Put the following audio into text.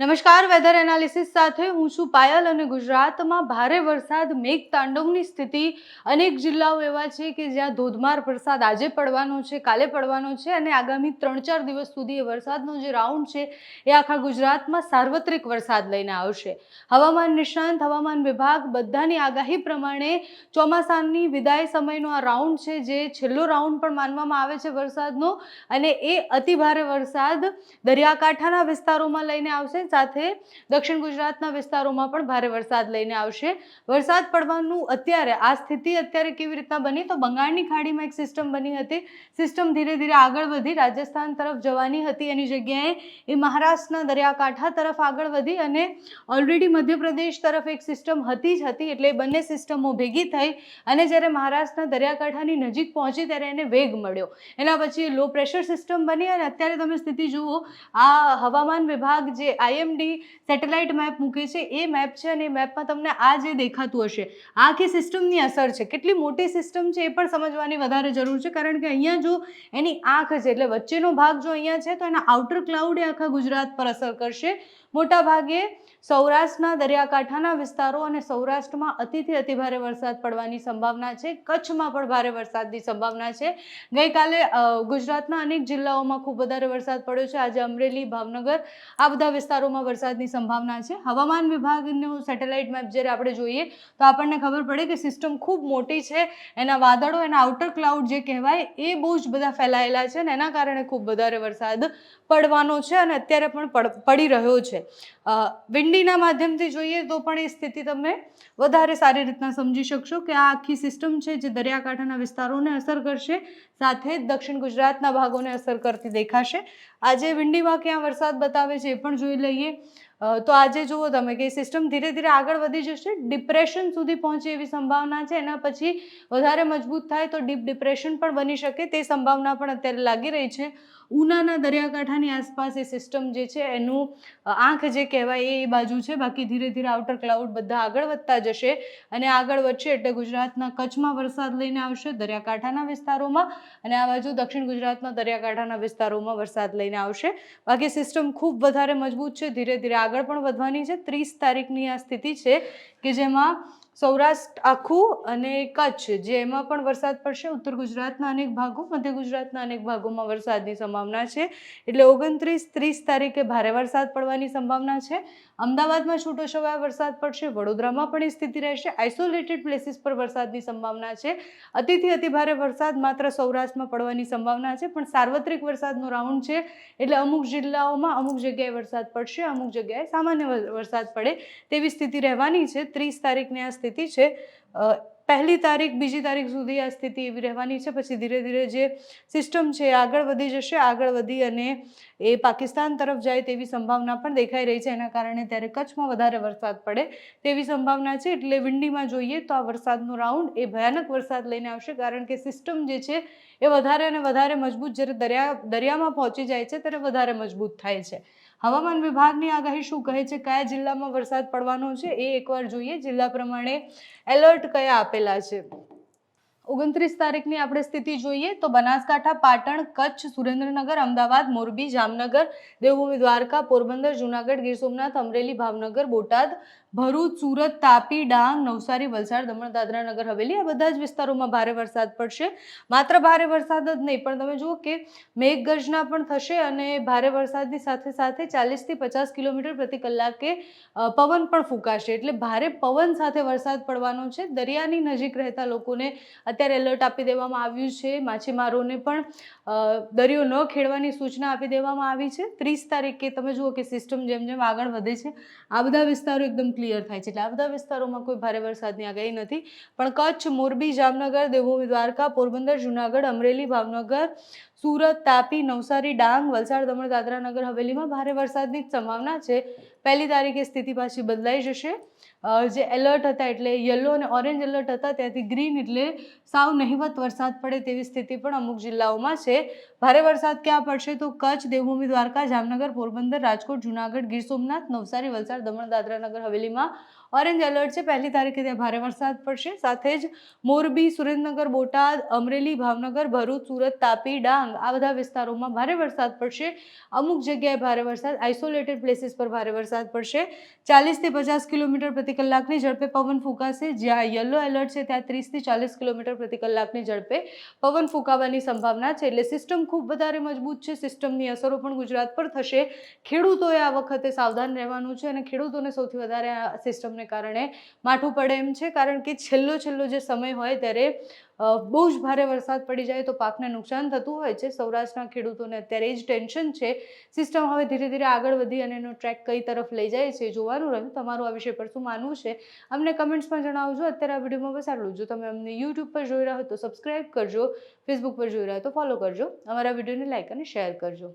નમસ્કાર weather analysis સાથે હું છું પાયલ અને ગુજરાતમાં ભારે વરસાદ મેઘ તાંડવની સ્થિતિ અનેક જિલ્લાઓ એવા છે કે જ્યાં ધોધમાર વરસાદ આજે પડવાનો છે, કાલે પડવાનો છે અને આગામી ત્રણ ચાર દિવસ સુધી એ વરસાદનો જે રાઉન્ડ છે એ આખા ગુજરાતમાં સાર્વત્રિક વરસાદ લઈને આવશે. હવામાન નિષ્ણાંત, હવામાન વિભાગ બધાની આગાહી પ્રમાણે ચોમાસાની વિદાય સમયનો આ રાઉન્ડ છે, જે છેલ્લો રાઉન્ડ પણ માનવામાં આવે છે વરસાદનો અને એ અતિભારે વરસાદ દરિયાકાંઠાના વિસ્તારોમાં લઈને આવશે સાથે દક્ષિણ ગુજરાતના વિસ્તારોમાં પણ ભારે વરસાદ લઈને આવશે. વરસાદ પડવાનું અત્યારે, આ સ્થિતિ અત્યારે કેવી રીતના બની? તો બંગાળની ખાડીમાં એક સિસ્ટમ બની હતી. સિસ્ટમ ધીરે ધીરે આગળ વધી, રાજસ્થાન તરફ જવાની હતી. એની જગ્યાએ એ મહારાષ્ટ્રના દરિયાકાંઠા તરફ આગળ વધી અને ઓલરેડી મધ્યપ્રદેશ તરફ એક સિસ્ટમ હતી જ હતી. એટલે બંને સિસ્ટમો ભેગી થઈ અને જ્યારે મહારાષ્ટ્રના દરિયાકાંઠાની નજીક પહોંચી ત્યારે એને વેગ મળ્યો. એના પછી લો પ્રેશર સિસ્ટમ બની અને અત્યારે તમે સ્થિતિ જુઓ, આ હવામાન વિભાગ જે આઈએમડી સેટેલાઇટ મેપ મૂકે છે. એ મેપ છે અને એ મેપમાં તમને આ જે દેખાતું હશે આખી સિસ્ટમની અસર છે. કેટલી મોટી સિસ્ટમ છે એ પણ સમજવાની વધારે જરૂર છે. કારણ કે અહીંયા જો એની આંખ છે, એટલે વચ્ચેનો ભાગ જો અહીંયા છે, તો એના આઉટર ક્લાઉડ એ આખા ગુજરાત પર અસર કરશે. મોટા ભાગે સૌરાષ્ટ્રના દરિયાકાંઠાના વિસ્તારો અને સૌરાષ્ટ્રમાં અતિથી અતિભારે વરસાદ પડવાની સંભાવના છે. કચ્છમાં પણ ભારે વરસાદની સંભાવના છે. ગઈકાલે ગુજરાતના અનેક જિલ્લાઓમાં ખૂબ વધારે વરસાદ પડ્યો છે. આજે અમરેલી, ભાવનગર, આ બધા વિસ્તારોમાં વરસાદની સંભાવના છે. હવામાન વિભાગનું સેટેલાઇટ મેપ જ્યારે આપણે જોઈએ, તો આપણને ખબર પડે કે સિસ્ટમ ખૂબ મોટી છે. એના વાદળો, એના આઉટર ક્લાઉડ જે કહેવાય, એ બહુ જ બધા ફેલાયેલા છે અને એના કારણે ખૂબ વધારે વરસાદ પડવાનો છે અને અત્યારે પણ પડી રહ્યો છે. અ, વિંડીના માધ્યમથી જોઈએ તો પણ એ સ્થિતિ તમે વધારે સારી રીતના સમજી શકશો કે આ આખી સિસ્ટમ છે જે દરિયાકાંઠાના વિસ્તારોને અસર કરશે સાથે દક્ષિણ ગુજરાતના ભાગોને અસર કરતી દેખાશે. આજે વિંડીમાં ક્યાં વરસાદ બતાવે છે એ પણ જોઈ લઈએ. તો આજે જુઓ તમે કે સિસ્ટમ ધીરે ધીરે આગળ વધી જશે. ડિપ્રેશન સુધી પહોંચે એવી સંભાવના છે. એના પછી વધારે મજબૂત થાય તો ડીપ ડિપ્રેશન પણ બની શકે. તે સંભાવના પણ અત્યારે લાગી રહી છે. ઉનાના દરિયાકાંઠાની આસપાસ એ સિસ્ટમ જે છે એનું આંખ જે કહેવાય એ બાજુ છે. બાકી ધીરે ધીરે આઉટર ક્લાઉડ બધા આગળ વધતા જશે અને આગળ વધશે એટલે ગુજરાતના કચ્છમાં વરસાદ લઈને આવશે, દરિયાકાંઠાના વિસ્તારોમાં અને આ બાજુ દક્ષિણ ગુજરાતના દરિયાકાંઠાના વિસ્તારોમાં વરસાદ લઈને આવશે. બાકી સિસ્ટમ ખૂબ વધારે મજબૂત છે. ધીરે ધીરે આગળ પણ વધવાની છે. ત્રીસ તારીખની આ સ્થિતિ છે કે જેમાં સૌરાષ્ટ્ર આખું અને કચ્છ જે એમાં પણ વરસાદ પડશે. ઉત્તર ગુજરાતના અનેક ભાગો, મધ્ય ગુજરાતના અનેક ભાગોમાં વરસાદની સંભાવના છે. એટલે ઓગણત્રીસ ત્રીસ તારીખે ભારે વરસાદ પડવાની સંભાવના છે. અમદાવાદમાં છૂટો છવાયો વરસાદ પડશે. વડોદરામાં પણ એ સ્થિતિ રહેશે. આઇસોલેટેડ પ્લેસીસ પર વરસાદની સંભાવના છે. અતિથી અતિ ભારે વરસાદ માત્ર સૌરાષ્ટ્રમાં પડવાની સંભાવના છે. પણ સાર્વત્રિક વરસાદનો રાઉન્ડ છે. એટલે અમુક જિલ્લાઓમાં અમુક જગ્યાએ વરસાદ પડશે, અમુક જગ્યાએ સામાન્ય વરસાદ પડે તેવી સ્થિતિ રહેવાની છે. ત્રીસ તારીખની આ સ્થિતિ છે. પહેલી તારીખ, બીજી તારીખ સુધી આ સ્થિતિ એવી રહેવાની છે. પછી ધીરે ધીરે જે સિસ્ટમ છે એ આગળ વધી જશે, આગળ વધી અને એ પાકિસ્તાન તરફ જાય તેવી સંભાવના પણ દેખાઈ રહી છે. એના કારણે ત્યારે કચ્છમાં વધારે વરસાદ પડે તેવી સંભાવના છે. એટલે વિંડીમાં જોઈએ તો આ વરસાદનો રાઉન્ડ એ ભયાનક વરસાદ લઈને આવશે. કારણ કે સિસ્ટમ જે છે એ વધારે અને વધારે મજબૂત જ્યારે દરિયા, દરિયામાં પહોંચી જાય છે, ત્યારે વધારે મજબૂત થાય છે. હવામાન વિભાગની આગાહી શું કહે છે? કયા જિલ્લામાં વરસાદ પડવાનો છે? એ એકવાર જોઈએ. જિલ્લા પ્રમાણે એલર્ટ કયા આપેલા છે? ઓગણત્રીસ તારીખની આપણે સ્થિતિ જોઈએ તો બનાસકાંઠા, પાટણ, કચ્છ, સુરેન્દ્રનગર, અમદાવાદ, મોરબી, જામનગર, દેવભૂમિ દ્વારકા, પોરબંદર, જુનાગઢ, ગીર સોમનાથ, અમરેલી, ભાવનગર, બોટાદ ભરૂચ, સુરત, તાપી, ડાંગ, નવસારી, વલસાડ, દમણ, દાદરા નગર, હવેલી આ બધા જ વિસ્તારોમાં ભારે વરસાદ પડશે. માત્ર ભારે વરસાદ જ નહીં, પણ તમે જુઓ કે મેઘગર્જના પણ થશે અને ભારે વરસાદની સાથે સાથે ચાલીસથી પચાસ કિલોમીટર પ્રતિ કલાકે પવન પણ ફૂંકાશે. એટલે ભારે પવન સાથે વરસાદ પડવાનો છે. દરિયાની નજીક રહેતા લોકોને અત્યારે એલર્ટ આપી દેવામાં આવ્યું છે. માછીમારોને પણ દરિયો ન ખેડવાની સૂચના આપી દેવામાં આવી છે. ત્રીસ તારીખે તમે જુઓ કે સિસ્ટમ જેમ જેમ આગળ વધે છે, આ બધા વિસ્તારો એકદમ ક્લિયર થાય છે. એટલે આ બધા વિસ્તારોમાં કોઈ ભારે વરસાદની આગાહી નથી. પણ કચ્છ, મોરબી, જામનગર, દેવભૂમિ, દ્વારકા, પોરબંદર, જુનાગઢ, અમરેલી, ભાવનગર સુરત, તાપી, નવસારી, ડાંગ, વલસાડ, દમણ, દાદરા નગર હવેલીમાં ભારે વરસાદની સંભાવના છે. પહેલી તારીખે સ્થિતિ પાછી બદલાઈ જશે. જે એલર્ટ હતા એટલે યલો અને ઓરેન્જ એલર્ટ હતા ત્યાંથી ગ્રીન એટલે સાવ નહિવત વરસાદ પડે તેવી સ્થિતિ પણ અમુક જિલ્લાઓમાં છે. ભારે વરસાદ ક્યાં પડશે તો કચ્છ, દેવભૂમિ, દ્વારકા, જામનગર, પોરબંદર, રાજકોટ, જુનાગઢ, ગીર સોમનાથ, નવસારી, વલસાડ, દમણ, દાદરા નગર હવેલીમાં ઓરેન્જ એલર્ટ છે. પહેલી તારીખે ત્યાં ભારે વરસાદ પડશે. સાથે જ મોરબી, સુરેન્દ્રનગર, બોટાદ, અમરેલી, ભાવનગર, ભરૂચ, સુરત, તાપી, ડાંગ આ બધા વિસ્તારોમાં ભારે વરસાદ પડશે. અમુક જગ્યાએ ભારે વરસાદ આઇસોલેટેડ પ્લેસીસ પર ભારે વરસાદ પડશે. ચાલીસથી પચાસ કિલોમીટર પ્રતિ કલાકની ઝડપે પવન ફૂંકાશે. જ્યાં યલો એલર્ટ છે, ત્યાં ત્રીસથી ચાલીસ કિલોમીટર પ્રતિ કલાકની ઝડપે પવન ફૂંકાવાની સંભાવના છે. એટલે સિસ્ટમ ખૂબ વધારે મજબૂત છે. સિસ્ટમની અસરો પણ ગુજરાત પર થશે. ખેડૂતોએ આ વખતે સાવધાન રહેવાનું છે અને ખેડૂતોને સૌથી વધારે આ સિસ્ટમને કારણે માઠું પડે એમ છે. કારણ કે છેલ્લો છેલ્લો જે સમય હોય ત્યારે બહુ જ ભારે વરસાદ પડી જાય તો પાકને નુકસાન થતું હોય છે. સૌરાષ્ટ્રના ખેડૂતોને અત્યારે એ જ ટેન્શન છે. સિસ્ટમ હવે ધીરે ધીરે આગળ વધી અને એનો ટ્રેક કઈ તરફ લઈ જાય છે જોવાનું રહ્યું. તમારું આ વિષય પર શું માનવું છે? અમને કમેન્ટ્સમાં જણાવજો. અત્યારે આ વિડીયોમાં બસ આટલું જો. તમે અમને યુટ્યુબ પર જોઈ રહ્યા હોય તો સબસ્ક્રાઇબ કરજો. ફેસબુક પર જોઈ રહ્યા હોય તો ફોલો કરજો. અમારા વિડીયોને લાઇક અને શેર કરજો.